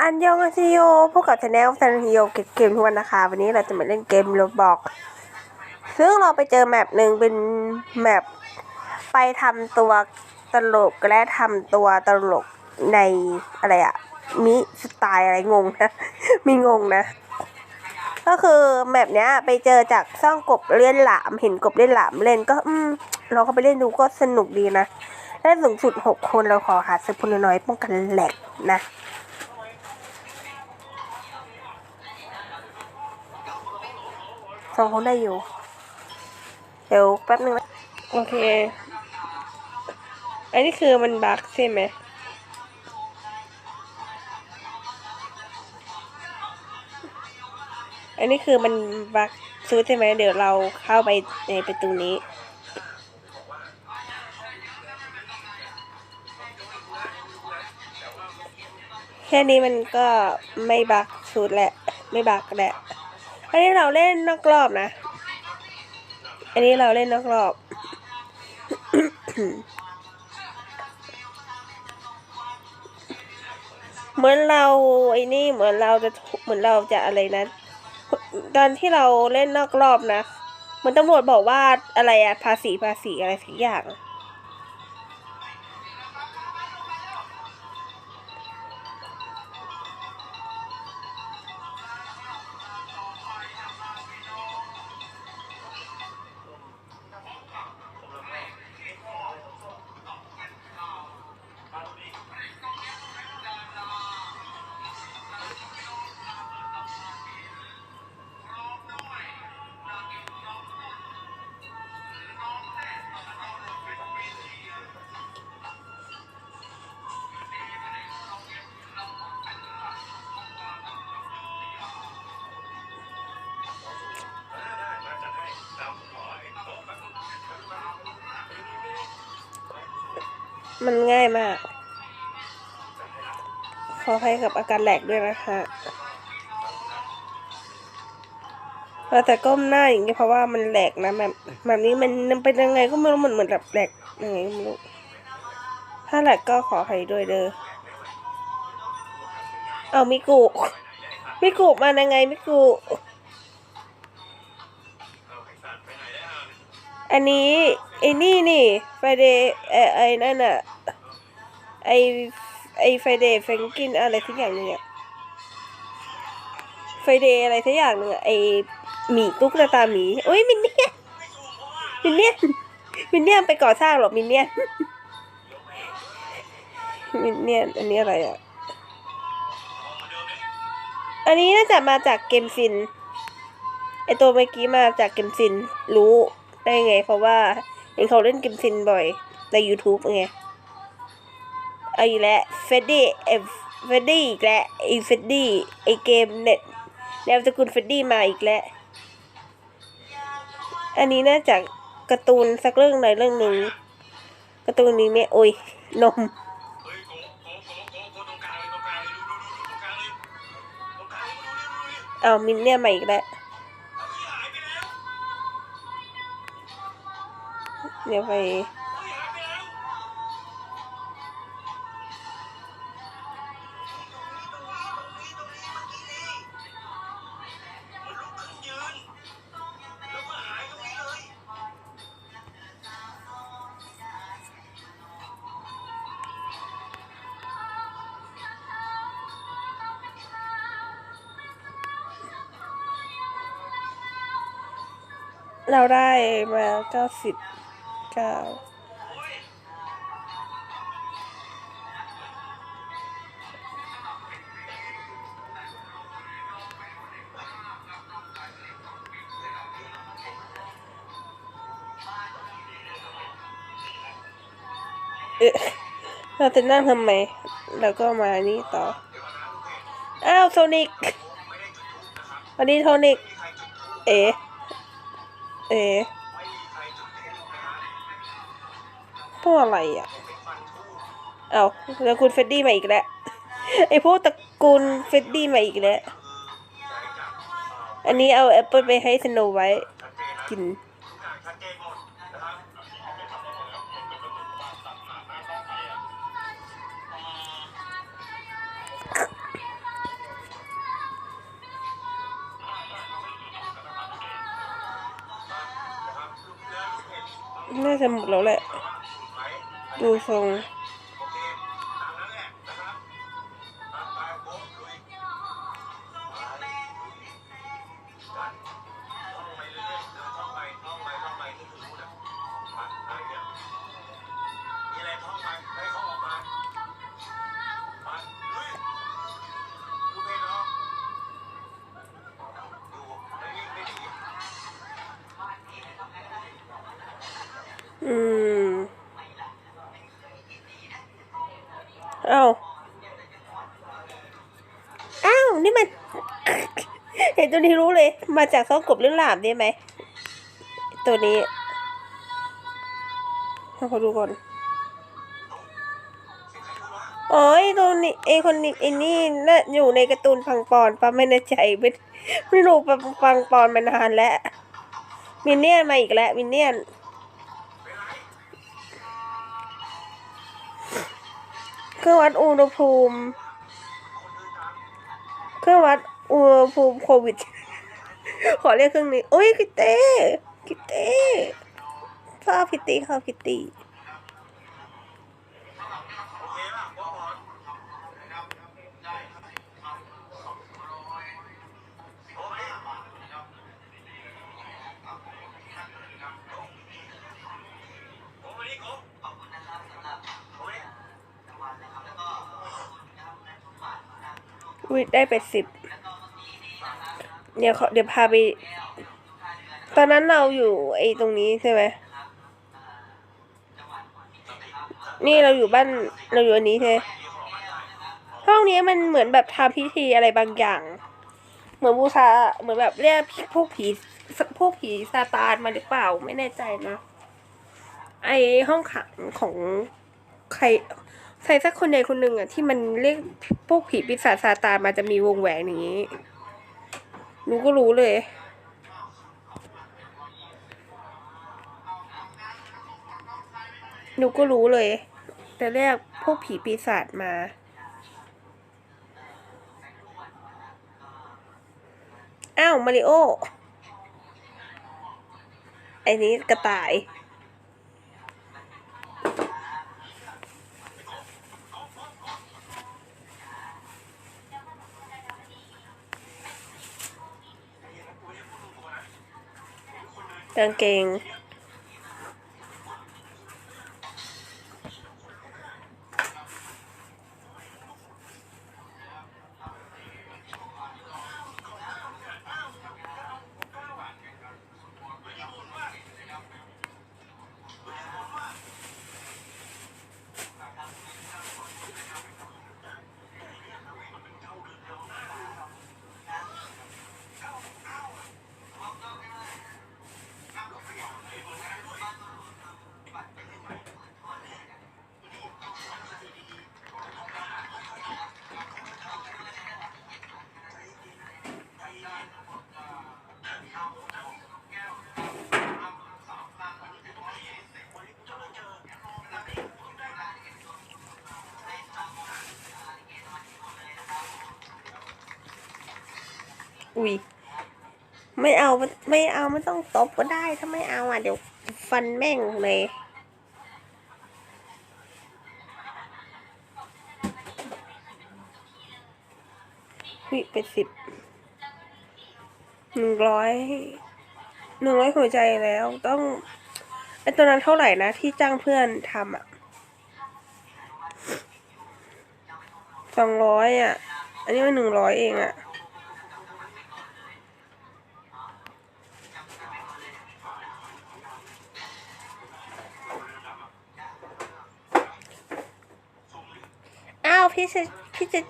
อันยองอาซิโยพวกกับชาแนลซันฮิโยเกมทุกวันนะคะ วันนี้เราจะมาเล่นเกมโรบอกซึ่งเราไปเจอแมปหนึ่งเป็นแมปไปทำตัวตลกและทำตัวตลกในอะไรอะมิสไตล์อะไรงงนะ มีงงนะ ก็คือแมปเนี้ยไปเจอจากซ่องกบเล่นหลาม เห็นกบเล่นหลามเล่นก็อืมเราก็ไปเล่นดูก็สนุกดีนะได้สูงสุดหกคนเราขอหาซื้อพลน้อยป้องกันแหลกนะ องคนได้อยู่ เดี๋ยวแป๊บนึงนะโอเค อันนี้คือมันบักใช่ไหมอันนี้คือมันบักซื้อใช่ไหมเดี๋ยวเราเข้าไปในประตูนี้ แค่นี้มันก็ไม่บักสุดแหละ ไม่บักแหละ อันนี้เราเล่นนอกรอบนะ อันนี้เราเล่นนอกรอบ เหมือนเราไอ้นี่เหมือนเราจะเหมือนเราจะอะไรนะ ตอนที่เราเล่นนอกรอบนะ เหมือนตำรวจบอกว่าอะไรอะภาษีภาษีอะไรสักอย่าง มันง่ายมาก ขออภัยกับอาการแหลกด้วยนะคะเราแต่ก้มหน้าอย่างนี้เพราะว่ามันแหลกนะแบบแบบนี้มันเป็นยังไงก็ไม่รู้เหมือนเหมือนแบบแหลกยังไงไม่รู้ถ้าแหลกก็ขออภัยด้วยเด้อเอามิกุมิกุมายังไงมิกุ อันนี้ไอ้นี่นี่ไฟเดย์ไอ้ไอนั่นอะไอไอไฟเดย์แฟรงกินอะไรทุกอย่างหนึงอะไฟเดย์อะไรทุกอย่างหนึงอะไอหมีตุ๊กตาหมีโอ้ยมินเนี่ยมินเนี่ยมินเนี่ยไปก่อสร้างหรอมินเนี่ยมินเนี่ยอันนี้อะไรอะอันนี้น่าจะมาจากเกมซินไอตัวเมื่อกี้มาจากเกมซินรู้ ได้ไง เพราะว่าเห็นเขาเล่นเกมซินบ่อยใน YouTube ไงเอาอีกแล้วเฟดดี้เอฟเฟดดี้อีกแล้วไอเฟดดี้ไอเกมเน็ตแนวสกุลเฟดดี้มาอีกแล้ว อันนี้น่าจากการ์ตูนสักเรื่องใดเรื่องหนึ่งการ์ตูนนี้เนี่ยโอ้ยนมเฮ้างเลยตรงกลางเลยดูดูดูตรงกลางเลยตรงกลางเลยดูดูดูดูเอามินเนี่ยมาอีกแล้วายตรงนี้เลยเราได้มาเก้าสิบ เก้าเอ๊ะเราจะนั่งทำไม แล้วก็มานี่ต่อ อ้าวโทนิกวันนี้โทนิก เอ๋ เอ๋ พวกอะไรอะ เอาตระกูลเฟดดี้มาอีกแล้ว ไอพวกตระกูลเฟดดี้มาอีกแล้ว อันนี้เอาแอปเปิลไปให้สโนไว้กิน น่าจะหมดแล้วแหละ มดู อ้าอ้าวนี่มัน เห็นตัวนี้รู้เลย มาจากซองกบเรื่องหลามได้ไหม ตัวนี้ให้เขาดูก่อนโอ้ยตัวนี้ไอคนนี้ไอนี่น่ะอยู่ในการ์ตูนพังปอนปะไม่แน่ใจไม่ไม่รู้ปังปอนมานานแล้วมินเนี่ยนมาอีกแล้วมินเนี่ยน เครื่องวัดอุณหภูมิ เครื่องวัดอุณหภูมิโควิด ขอเรียกเครื่องนี้ โอ้ยคิตเต้คิตเต้ข้าวพิตตี้ข้าวพิตตี้ โอเคป่ะโบ๊ะบอลโอ้ยโอ้ยนี่โก้ขอบคุณนะครับสำหรับโอ้ย วิ ได้ไปสิบเดี๋ยวขอเดี๋ยวพาไป ตอนนั้นเราอยู่ไอ้ตรงนี้ใช่ไหมนี่เราอยู่บ้านเราอยู่อันนี้ใช่ไหมห้องนี้มันเหมือนแบบทำพิธีอะไรบางอย่าง เหมือนบูชาเหมือนแบบเรียกพวกผีพวกผีซาตานมาหรือเปล่าไม่แน่ใจนะ ไอห้องขังของใคร ใครสักคนใดคนหนึ่งอะที่มันเรียกพวกผีปีศาจซาตานมาจะมีวงแหวนอย่างนี้หนูก็รู้เลย หนูก็รู้เลยแต่เรียกพวกผีปีศาจมา อ้าว มาริโอ ไอ้นี้กระต่าย กางเกง อุ้ยไม่เอาไม่เอาไม่ต้องตบก็ได้ ถ้าไม่เอาอะเดี๋ยวฟันแม่งเลยวิเป็นสิบหนึ่งร้อยหนึ่งร้อยหัวใจแล้วต้องไอตัวนั้นเท่าไหร่นะ ที่จ้างเพื่อนทำอะสองร้อยอะ อันนี้มันหนึ่งร้อยเองอะ อ้าวพี่จะ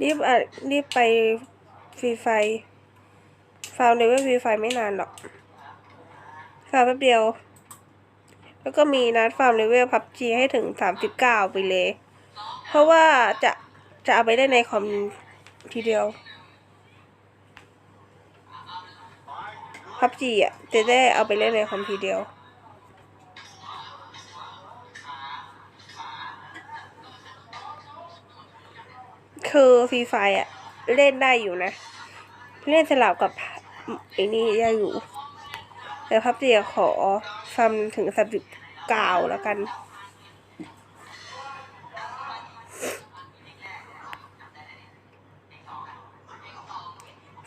รีบอะรีบไปฟรีไฟฟาร์มเลเวลฟรีไฟไม่นานหรอกฟาร์มแป๊บเดียว แล้วก็มีนัดฟาร์มเลเวลพับจีให้ถึงสามสิบเก้าไปเลย เพราะว่าจะจะเอาไปเล่นในคอมทีเดียวพับจีอะจะได้เอาไปเล่นในคอมทีเดียว คือฟรีไฟอะเล่นได้อยู่นะ เล่นสลับกับไอ้นี่ได้อยู่แต่พับจีขอฟัมถึงสามสิบเก้าแล้วกัน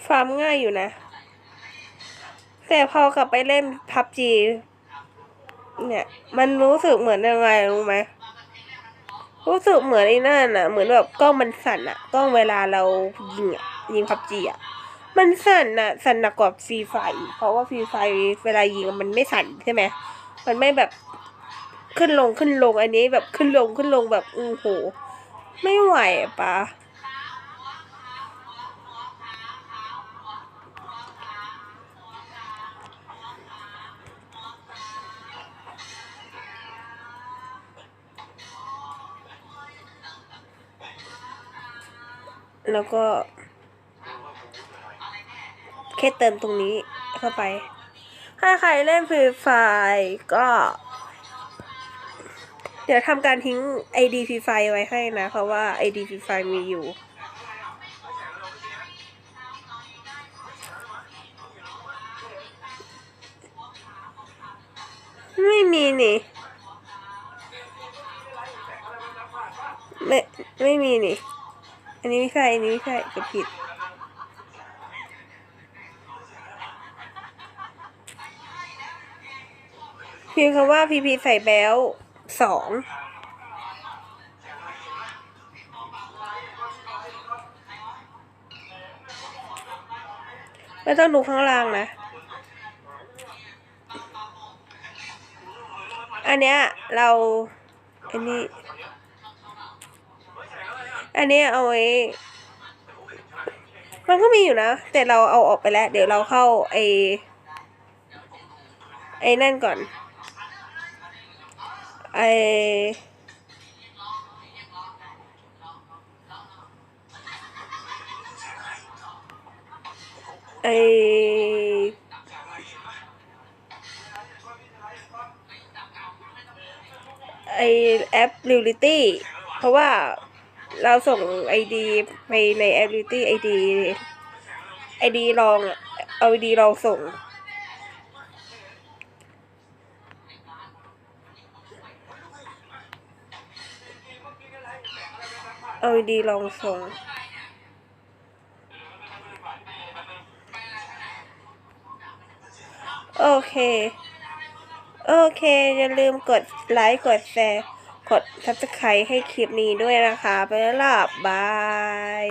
ฟาร์มง่ายอยู่นะ แต่พอกลับไปเล่นพับจีเนี่ย มันรู้สึกเหมือนยังไงรู้ไหม รู้สึกเหมือนไอ้นั่นอะเหมือนแบบกล้องมันสั่นอะกล้องเวลาเรายิงอะยิงพับจีอะมันสั่นอะสั่นหนักกว่าฟรีไฟเพราะว่าฟรีไฟเวลายิงมันไม่สั่นใช่ไหมมันไม่แบบขึ้นลงขึ้นลงอันนี้แบบขึ้นลงขึ้นลงแบบโอ้โห ไม่ไหวปะ แล้วก็ แค่เติมตรงนี้เข้าไป ถ้าใครเล่นฟรีไฟก็ เดี๋ยวทำการทิ้ง ID ฟรีไฟไว้ให้นะ เพราะว่า ID ฟรีไฟมีอยู่ไม่มีนี่ ไม่ ไม่มีนี่ อันนี้ไม่ใช่ อันนี้ไม่ใช่กดผิด พิมพ์คำว่าพีพีใส่แบลสองไม่ต้องดูข้างล่างนะ อันเนี้ยเรา อันนี้ อันนี้เอาไว้ มันก็มีอยู่นะ แต่เราเอาออกไปแล้ว เดี๋ยวเราเข้าไอไอ้นั่นก่อน ไอไอไอแอป Reality เพราะว่า เราส่งไอดีไปในแอป Reality ไอดีไอดีลองเอาไอดีลองส่ง เอาดีลองส่งโอเค โอเค อย่าลืมกดไลค์ กดแชร์ กด subscribe ให้คลิปนี้ด้วยนะคะ ไปแล้วล่ะบาย